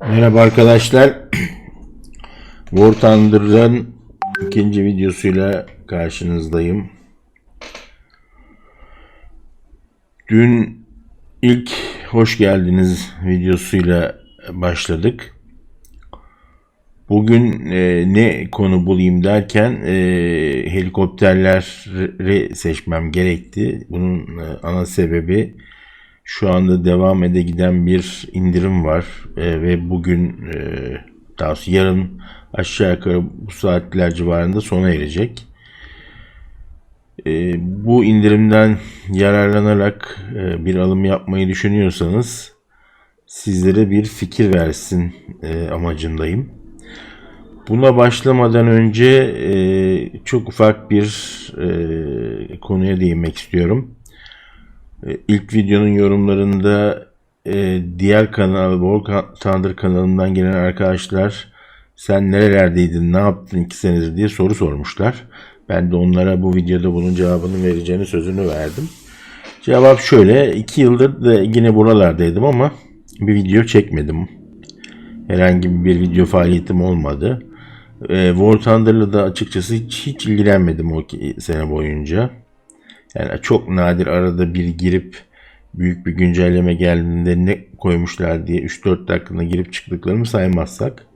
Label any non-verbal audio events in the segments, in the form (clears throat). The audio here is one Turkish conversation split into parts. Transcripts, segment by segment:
Merhaba arkadaşlar. War Thunder'ın ikinci videosuyla karşınızdayım. Dün ilk hoş geldiniz videosuyla başladık. Bugün e, ne konu bulayım derken e, helikopterleri seçmem gerekti. Bunun e, ana sebebi şu anda devam ede giden bir indirim var E, ve bugün e, daha doğrusu yarın aşağı yukarı bu saatler civarında sona erecek. E, bu indirimden yararlanarak e, bir alım yapmayı düşünüyorsanız sizlere bir fikir versin e, amacındayım. Buna başlamadan önce e, çok ufak bir e, konuya değinmek istiyorum. E, İlk videonun yorumlarında e, diğer kanal, Volkan Thunder kanalından gelen arkadaşlar sen nerelerdeydin, ne yaptın iki senedir diye soru sormuşlar. Ben de onlara bu videoda bunun cevabını vereceğini sözünü verdim. Cevap şöyle, iki yıldır da yine buralardaydım ama bir video çekmedim. Herhangi bir video faaliyetim olmadı. E, War Thunder'la da açıkçası hiç, hiç ilgilenmedim o sene boyunca. Yani çok nadir arada bir girip büyük bir güncelleme geldiğinde ne koymuşlar diye 3-4 dakikada girip çıktıklarımı saymazsak.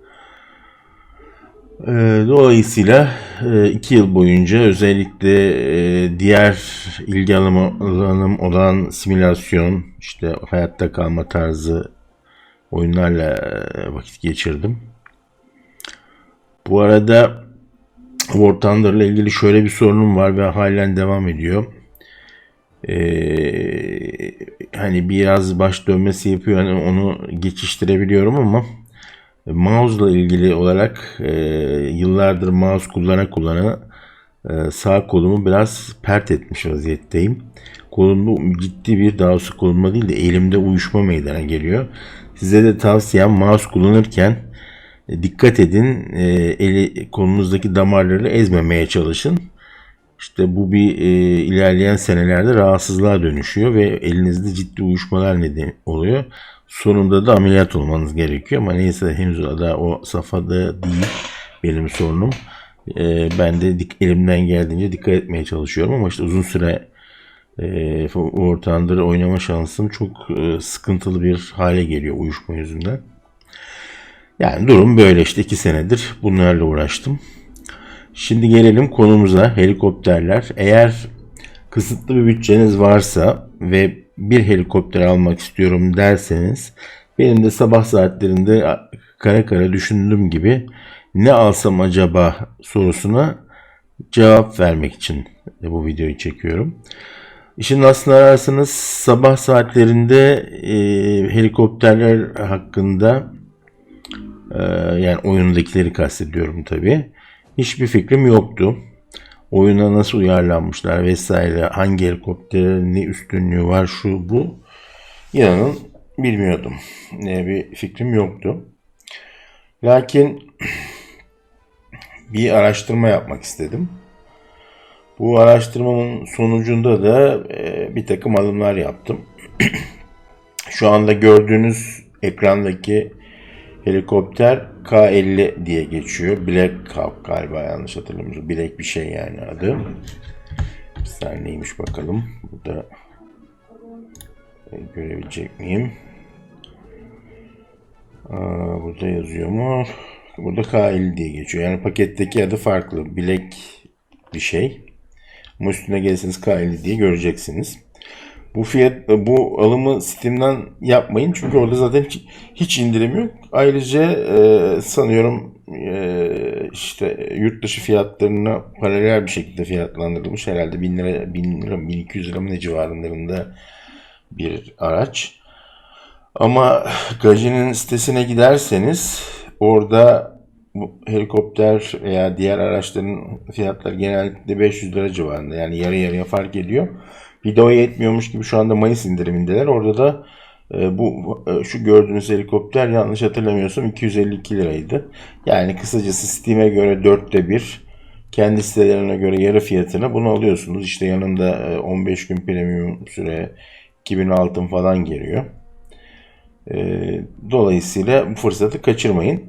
Ee, Dolayısıyla 2 yıl boyunca özellikle e, diğer ilgi alanım, olan simülasyon, işte hayatta kalma tarzı oyunlarla e, vakit geçirdim. Bu arada War Thunder ile ilgili şöyle bir sorunum var ve halen devam ediyor. Ee, hani biraz baş dönmesi yapıyor hani onu geçiştirebiliyorum ama mouse'la ilgili olarak e, yıllardır mouse kullana kullana e, sağ kolumu biraz pert etmiş vaziyetteyim. Kolumda ciddi bir daha doğrusu kolumda değil de elimde uyuşma meydana geliyor. Size de tavsiyem mouse kullanırken e, dikkat edin e, eli kolunuzdaki damarları ezmemeye çalışın. İşte bu bir e, ilerleyen senelerde rahatsızlığa dönüşüyor ve elinizde ciddi uyuşmalar nedeni oluyor. Sonunda da ameliyat olmanız gerekiyor ama neyse henüz daha o safhada değil benim sorunum. E, ben de dik, elimden geldiğince dikkat etmeye çalışıyorum ama işte uzun süre e, oynama şansım çok e, sıkıntılı bir hale geliyor uyuşma yüzünden. Yani durum böyle işte iki senedir bunlarla uğraştım. Şimdi gelelim konumuza helikopterler. Eğer kısıtlı bir bütçeniz varsa ve bir helikopter almak istiyorum derseniz benim de sabah saatlerinde kara kara düşündüğüm gibi ne alsam acaba sorusuna cevap vermek için bu videoyu çekiyorum. İşin aslına ararsanız sabah saatlerinde e, helikopterler hakkında e, yani oyundakileri kastediyorum tabii hiçbir fikrim yoktu. Oyuna nasıl uyarlanmışlar vesaire, hangi helikopterin ne üstünlüğü var şu bu. İnanın bilmiyordum. Ne bir fikrim yoktu. Lakin bir araştırma yapmak istedim. Bu araştırmamın sonucunda da e, bir takım alımlar yaptım. (clears throat) Şu anda gördüğünüz ekrandaki helikopter K50 diye geçiyor. Black Hawk galiba yanlış hatırlamıyorsam. Black bir şey yani adı. Bir saniye neymiş bakalım. Burada e, görebilecek miyim? Aa, burada yazıyor mu? Burada K50 diye geçiyor. Yani paketteki adı farklı. Black bir şey. Ama üstüne gelirseniz K50 diye göreceksiniz. Bu fiyat bu alımı Steam'den yapmayın çünkü orada zaten hiç, hiç indirim yok. Ayrıca e, sanıyorum e, işte yurt dışı fiyatlarına paralel bir şekilde fiyatlandırılmış herhalde 1000 lira 1000 lira 1200 lira mı ne civarlarında bir araç. Ama Gaji'nin sitesine giderseniz orada bu helikopter veya diğer araçların fiyatları genellikle 500 lira civarında. Yani yarı yarıya fark ediyor. Videoya yetmiyormuş gibi şu anda Mayıs indirimindeler. Orada da e, bu e, şu gördüğünüz helikopter yanlış hatırlamıyorsam 252 liraydı. Yani kısacası Steam'e göre dörtte bir kendi sitelerine göre yarı fiyatına bunu alıyorsunuz. İşte yanında e, 15 gün premium süre 2000 altın falan geliyor. Ee, dolayısıyla bu fırsatı kaçırmayın.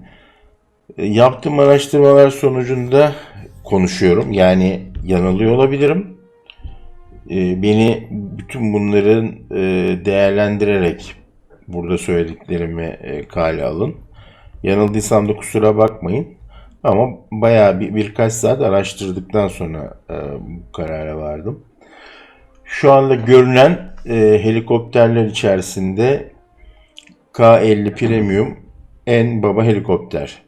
Ee, yaptığım araştırmalar sonucunda konuşuyorum. Yani yanılıyor olabilirim. Ee, beni bütün bunların e, değerlendirerek burada söylediklerimi e, kale alın. Yanıldıysam da kusura bakmayın. Ama bayağı bir, birkaç saat araştırdıktan sonra e, bu karara vardım. Şu anda görünen e, helikopterler içerisinde K-50 Premium en baba helikopter.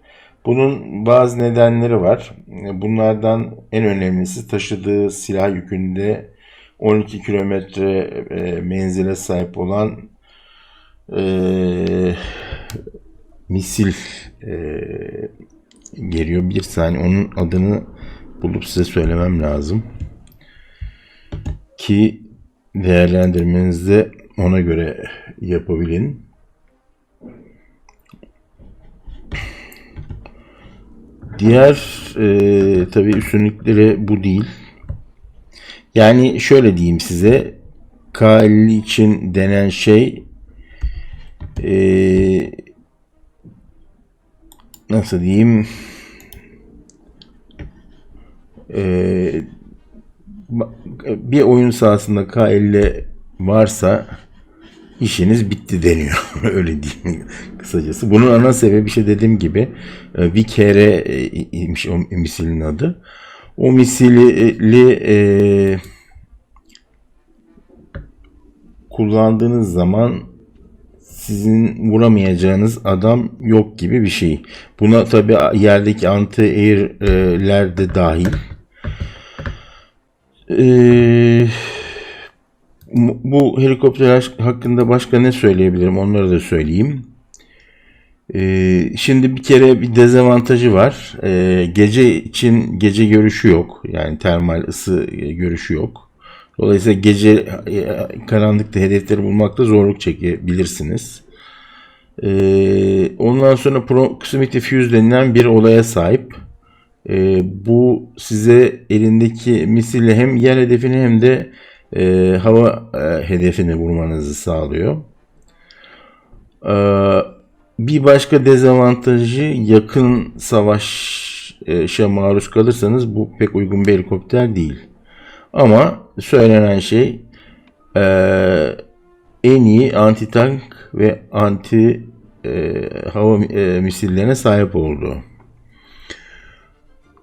Bunun bazı nedenleri var. Bunlardan en önemlisi taşıdığı silah yükünde 12 kilometre e, menzile sahip olan e, misil e, geliyor. Bir saniye onun adını bulup size söylemem lazım. Ki değerlendirmenizi ona göre yapabilin. Diğer e, tabii üstünlükleri bu değil. Yani şöyle diyeyim size. K50 için denen şey e, nasıl diyeyim e, bir oyun sahasında K50 varsa işiniz bitti deniyor. (laughs) Öyle diyeyim kısacası. Bunun ana sebebi işte dediğim gibi e, bir kere imiş o misilin adı. O misili e, kullandığınız zaman sizin vuramayacağınız adam yok gibi bir şey. Buna tabi yerdeki anti-air'ler de dahil. Ee, bu helikopter hakkında başka ne söyleyebilirim onları da söyleyeyim. Ee, şimdi bir kere bir dezavantajı var. Ee, gece için gece görüşü yok. Yani termal ısı görüşü yok. Dolayısıyla gece e, karanlıkta hedefleri bulmakta zorluk çekebilirsiniz. Ee, ondan sonra proximity fuse denilen bir olaya sahip. Bu size elindeki misille hem yer hedefini hem de e, hava e, hedefini vurmanızı sağlıyor. Bir başka dezavantajı yakın savaşa maruz kalırsanız bu pek uygun bir helikopter değil. Ama söylenen şey e, en iyi anti tank ve anti e, hava e, misillerine sahip oldu.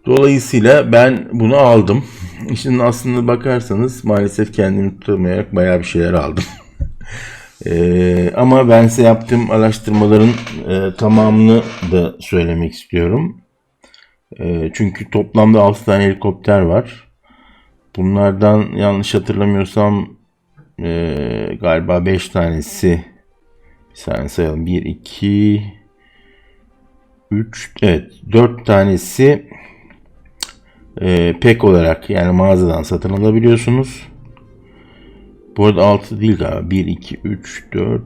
Dolayısıyla ben bunu aldım. (laughs) Şimdi aslında bakarsanız maalesef kendimi tutamayarak bayağı bir şeyler aldım. (laughs) e, ama ben size yaptığım araştırmaların e, tamamını da söylemek istiyorum. E, çünkü toplamda 6 tane helikopter var. Bunlardan yanlış hatırlamıyorsam e, galiba 5 tanesi bir saniye sayalım. 1, 2 3 evet 4 tanesi e, pek olarak yani mağazadan satın alabiliyorsunuz. Bu arada 6 değil galiba. 1, 2, 3, 4.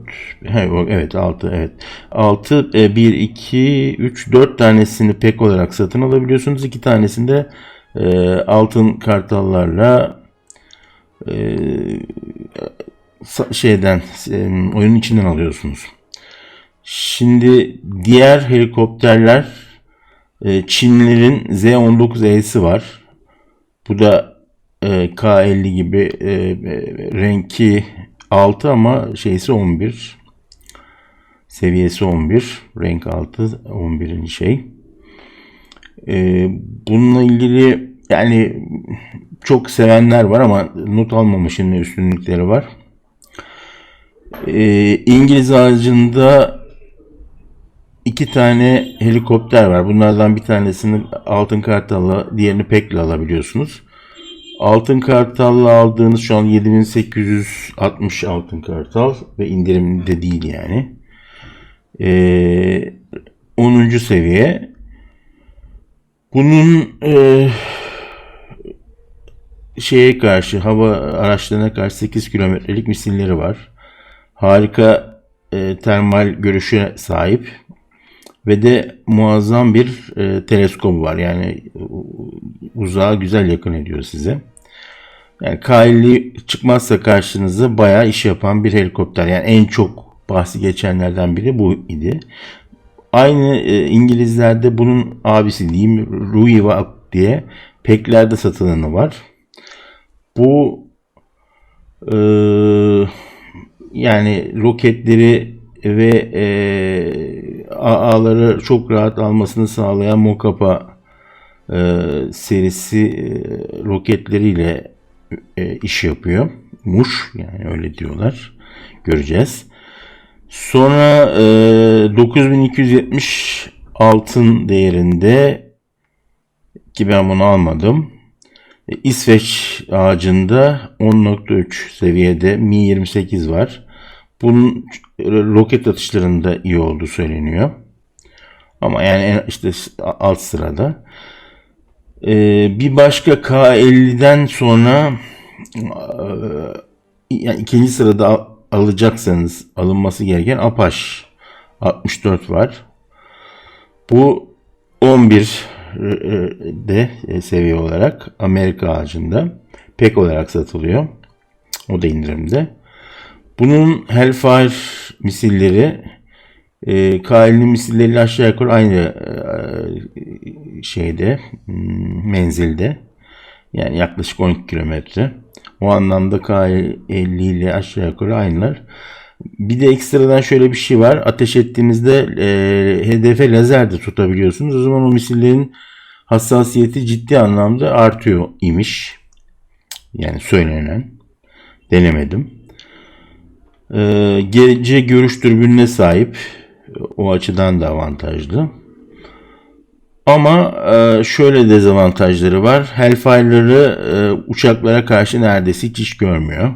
Evet 6. Evet. 6, 1, 2, 3, 4 tanesini pek olarak satın alabiliyorsunuz. 2 tanesinde e, altın kartallarla e, şeyden e, oyunun içinden alıyorsunuz. Şimdi diğer helikopterler e, Çinlilerin Z-19E'si var. Bu da K-50 gibi e, e, renki 6 ama şeysi 11. Seviyesi 11. Renk 6 11. şey. E, bununla ilgili yani çok sevenler var ama not almamışın üstünlükleri var. E, İngiliz ağacında iki tane helikopter var. Bunlardan bir tanesini altın kartalla, diğerini pekle alabiliyorsunuz. Altın kartalla aldığınız şu an 7860 altın kartal ve indirimde değil yani. Ee, 10. seviye. Bunun e, şeye karşı hava araçlarına karşı 8 kilometrelik misilleri var. Harika e, termal görüşe sahip ve de muazzam bir e, teleskobu var. Yani uzağa güzel yakın ediyor size. Yani k çıkmazsa karşınıza bayağı iş yapan bir helikopter. Yani en çok bahsi geçenlerden biri bu idi. Aynı e, İngilizlerde bunun abisi diyeyim Ruivak diye peklerde satılanı var. Bu e, yani roketleri ve e, AA'ları çok rahat almasını sağlayan Mokapa e, serisi e, roketleriyle e, iş yapıyor. Muş yani öyle diyorlar. Göreceğiz. Sonra e, 9270 altın değerinde ki ben bunu almadım. E, İsveç ağacında 10.3 seviyede Mi 28 var. Bunun roket atışlarında iyi olduğu söyleniyor. Ama yani işte alt sırada. Ee, bir başka K50'den sonra e, yani ikinci sırada al- alacaksanız alınması gereken Apache 64 var. Bu 11 de e, seviye olarak Amerika ağacında pek olarak satılıyor. O da indirimde. Bunun Hellfire misilleri e, K50 misilleriyle aşağı yukarı aynı e, şeyde hmm, menzilde. Yani yaklaşık 12 kilometre. O anlamda K50 ile aşağı yukarı aynılar. Bir de ekstradan şöyle bir şey var. Ateş ettiğinizde e, hedefe lazer de tutabiliyorsunuz. O zaman o misillerin hassasiyeti ciddi anlamda artıyor imiş. Yani söylenen. Denemedim. Ee, gece görüş türbününe sahip. O açıdan da avantajlı. Ama e, şöyle dezavantajları var. Hellfire'ları e, uçaklara karşı neredeyse hiç iş görmüyor.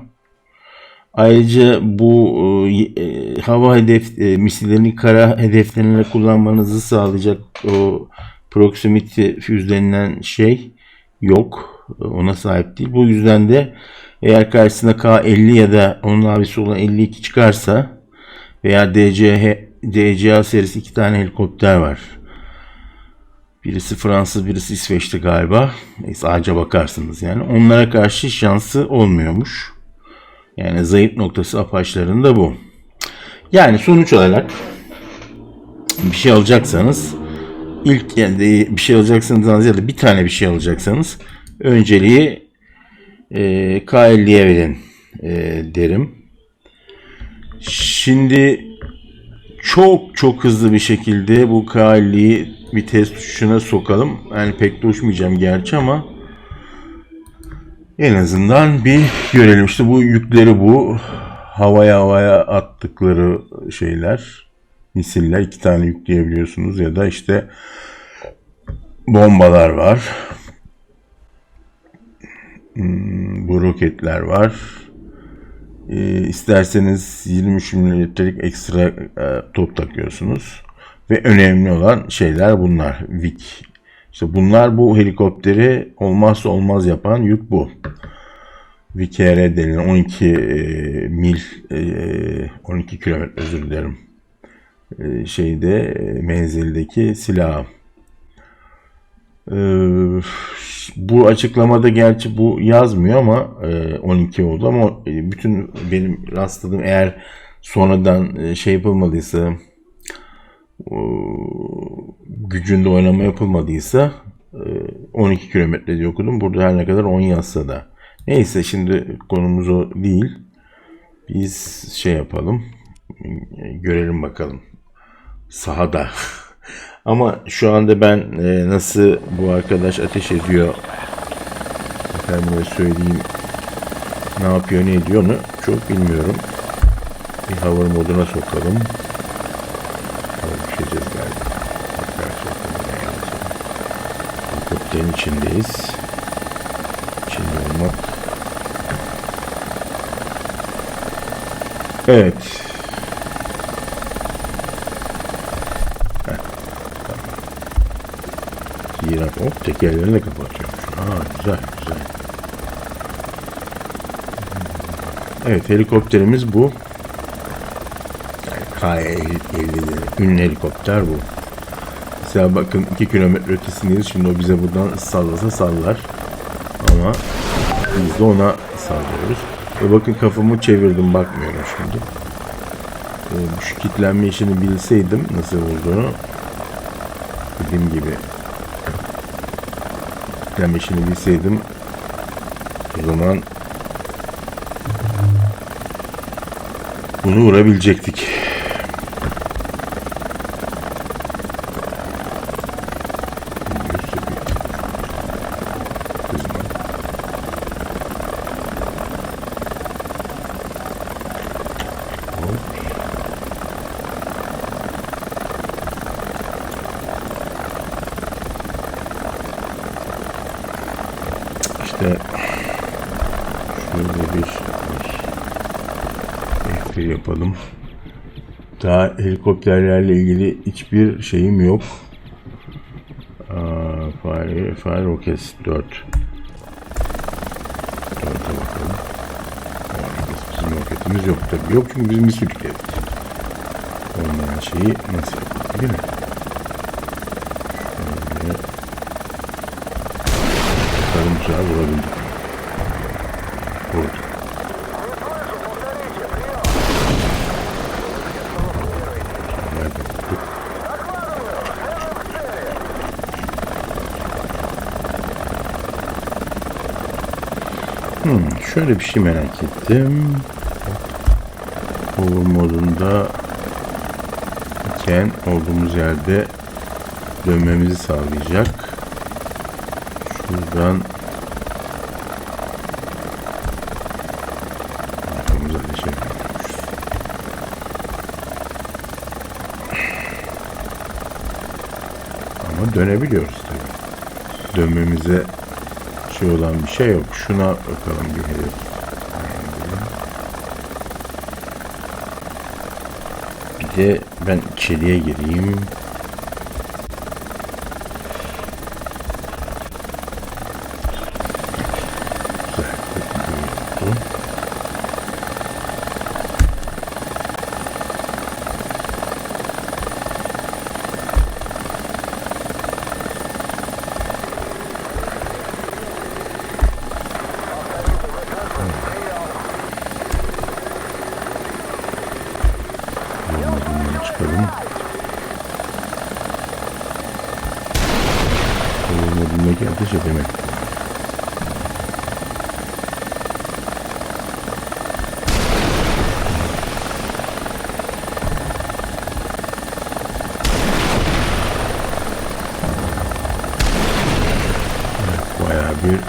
Ayrıca bu e, hava hedef e, misillerini kara hedeflerine kullanmanızı sağlayacak o proximity denilen şey yok. Ona sahip değil. Bu yüzden de eğer karşısına K50 ya da onun abisi olan 52 çıkarsa veya DCH, DCA serisi iki tane helikopter var. Birisi Fransız, birisi İsveçli galiba. Ağaca bakarsınız yani. Onlara karşı şansı olmuyormuş. Yani zayıf noktası Apache'ların da bu. Yani sonuç olarak bir şey alacaksanız ilk yani bir şey alacaksanız ya da bir tane bir şey alacaksanız önceliği e, K50'ye verin e, derim. Şimdi çok çok hızlı bir şekilde bu K50'yi vites tuşuna sokalım. Yani pek de uçmayacağım gerçi ama en azından bir görelim. İşte bu yükleri bu. Havaya havaya attıkları şeyler. Misiller iki tane yükleyebiliyorsunuz ya da işte bombalar var. Hmm, bu roketler var. Ee, isterseniz 23 milimetrelik ekstra e, top takıyorsunuz. Ve önemli olan şeyler bunlar. VIC. İşte bunlar bu helikopteri olmazsa olmaz yapan yük bu. VKR denilen 12 e, mil, e, 12 kilometre özür dilerim. E, şeyde e, menzildeki silah. E, bu açıklamada gerçi bu yazmıyor ama e, 12 oldu ama e, bütün benim rastladığım eğer sonradan e, şey yapılmadıysa gücünde oynama yapılmadıysa e, 12 kilometre diye okudum. Burada her ne kadar 10 yazsa da. Neyse şimdi konumuz o değil. Biz şey yapalım. e, Görelim bakalım. Sahada. (laughs) Ama şu anda ben e, nasıl bu arkadaş ateş ediyor efendime söyleyeyim ne yapıyor ne ediyor onu çok bilmiyorum. Bir hover moduna sokalım. Düşeceğiz galiba. Helikopterin içindeyiz. İçinde olmak. Evet. Hop tekerlerini de kapatıyormuş. Aa güzel güzel. Evet helikopterimiz bu. Yani K-50 ünlü helikopter bu. Mesela bakın 2 kilometre ötesindeyiz. Şimdi o bize buradan sallasa sallar. Ama biz de ona sallıyoruz. Ve bakın kafamı çevirdim bakmıyorum şimdi. e, şu kitlenme işini bilseydim nasıl olduğunu dediğim gibi kitlenme işini bilseydim o zaman bunu vurabilecektik. Kızma. Hop. İşte şöyle bir F1 yapalım. Daha helikopterlerle ilgili hiçbir şeyim yok. Fire, Fire Rockets 4. 4'e bakalım. Bizim roketimiz yok tabii. Yok çünkü bizim bir sürükledik. Olmayan şeyi nasıl yapalım değil mi? Şöyle. Güzel vurabildik. Vurduk. Hmm, şöyle bir şey merak ettim. Hover modunda iken olduğumuz yerde dönmemizi sağlayacak. Şuradan dönebiliyoruz tabii. Dönmemize şey olan bir şey yok. Şuna bakalım bir hedef. Bir de ben içeriye gireyim. Güzel. Bu iyi oldu. Bundan çıkalım. Olmadığındaki ateş edemek. Evet, Bayağı bir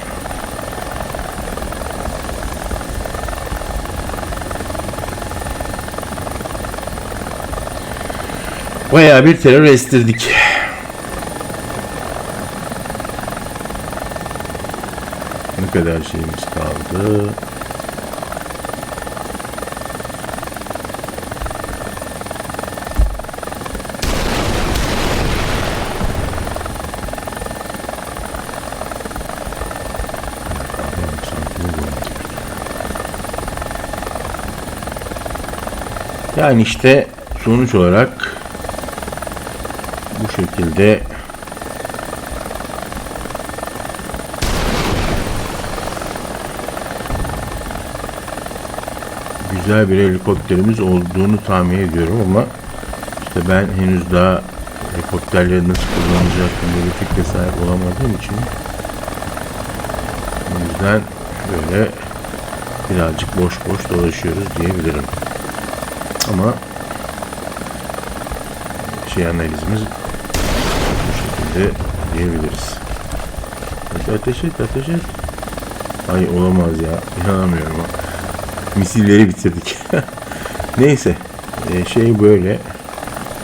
Bayağı bir terör estirdik. Ne kadar şeyimiz kaldı? Yani işte sonuç olarak bu şekilde güzel bir helikopterimiz olduğunu tahmin ediyorum ama işte ben henüz daha helikopterleri nasıl kullanılacağı hakkında bir fikre sahip olamadığım için o yüzden böyle birazcık boş boş dolaşıyoruz diyebilirim. Ama şey analizimiz bu şekilde diyebiliriz. Ateş et, ateş et. Ay olamaz ya. İnanamıyorum. Misilleri bitirdik. (laughs) Neyse. Ee, şey böyle.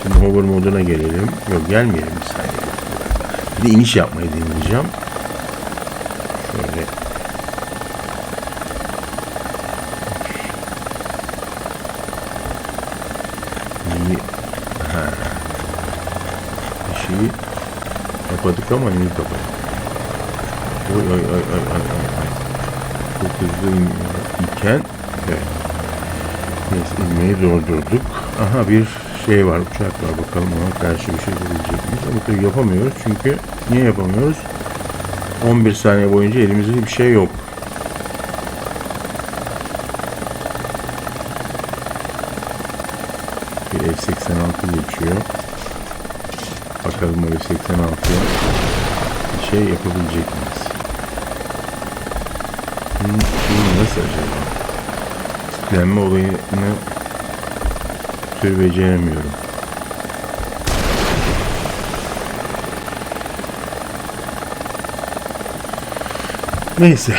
Şimdi hover moduna gelelim. Yok gelmeyelim bir saniye. Bir de iniş yapmayı deneyeceğim. Şöyle. İyi. Ha. Bir şeyi kapadık ama henüz kapadık. Oy oy oy oy oy oy oy. Çok hızlı iken evet. Neyse inmeyi durdurduk. Aha bir şey var uçak var bakalım ona karşı bir şey yapabilecek miyiz? Ama tabii yapamıyoruz çünkü niye yapamıyoruz? 11 saniye boyunca elimizde bir şey yok. geçiyor. Bakalım o F-86'ya bir şey yapabilecek miyiz? Bunun, bunun nasıl acaba? Kitlenme olayını tür beceremiyorum. Neyse.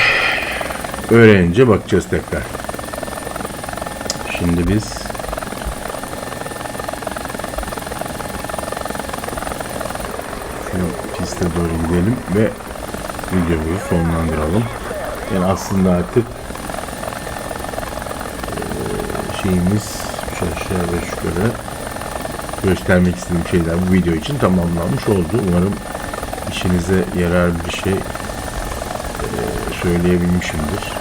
Öğrenince bakacağız tekrar. Şimdi biz şu piste doğru gidelim ve videomuzu sonlandıralım. Yani aslında artık şeyimiz aşağı ve yukarı göstermek istediğim şeyler bu video için tamamlanmış oldu. Umarım işinize yarar bir şey söyleyebilmişimdir.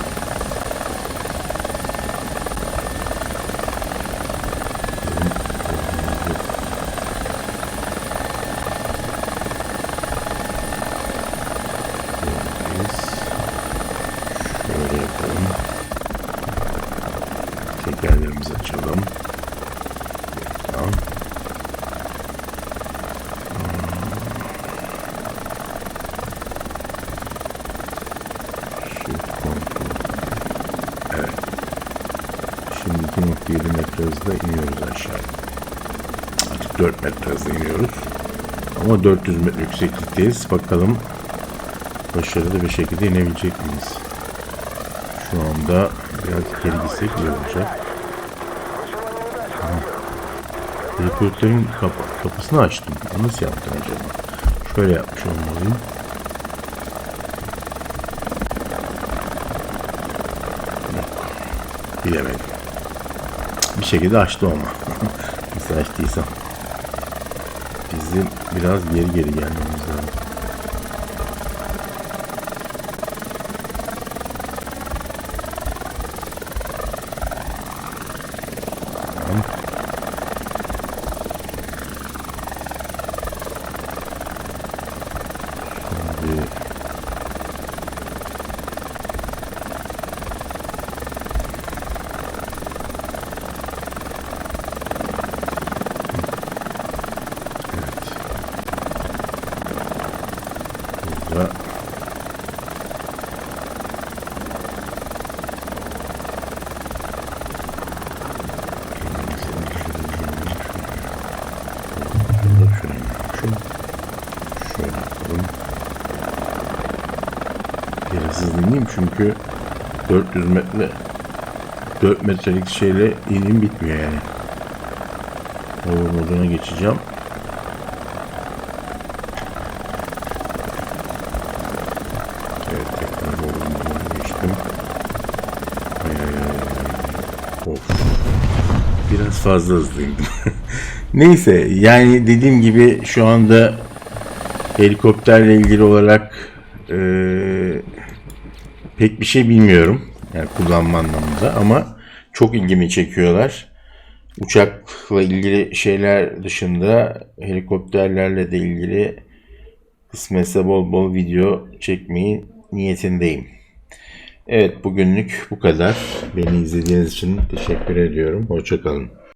Biz şöyle yapalım. Tekerlerimizi açalım. Tamam. Shift kontrol. Evet. Şimdi 2.7 metre hızla iniyoruz aşağıya. Artık 4 metre hızla iniyoruz. Ama 400 metre yükseklikteyiz. Bakalım başarılı bir şekilde inebilecek miyiz? Şu anda biraz geri gitsek iyi olacak. Helikopterin kap- kapısını açtım. Nasıl yaptım acaba? Şöyle yapmış olmalıyım. Bilemedim. Bir şekilde açtım ama. (laughs) Nasıl açtıysam. Bizim biraz geri geri gelmemiz lazım. Tamam. Şimdi Evet. Burada Şurada şuraya yapmışım. Şöyle yapalım. Biraz hızlanayım çünkü 400 metre 4 metrelik şeyle inim bitmiyor yani. Hover moduna geçeceğim. Evet tekrar hover moduna geçtim. Of. Biraz fazla hızlıydım. (laughs) Neyse yani dediğim gibi şu anda helikopterle ilgili olarak pek bir şey bilmiyorum. Yani kullanma anlamında ama çok ilgimi çekiyorlar. Uçakla ilgili şeyler dışında helikopterlerle de ilgili kısmetse bol bol video çekmeyi niyetindeyim. Evet bugünlük bu kadar. Beni izlediğiniz için teşekkür ediyorum. Hoşçakalın.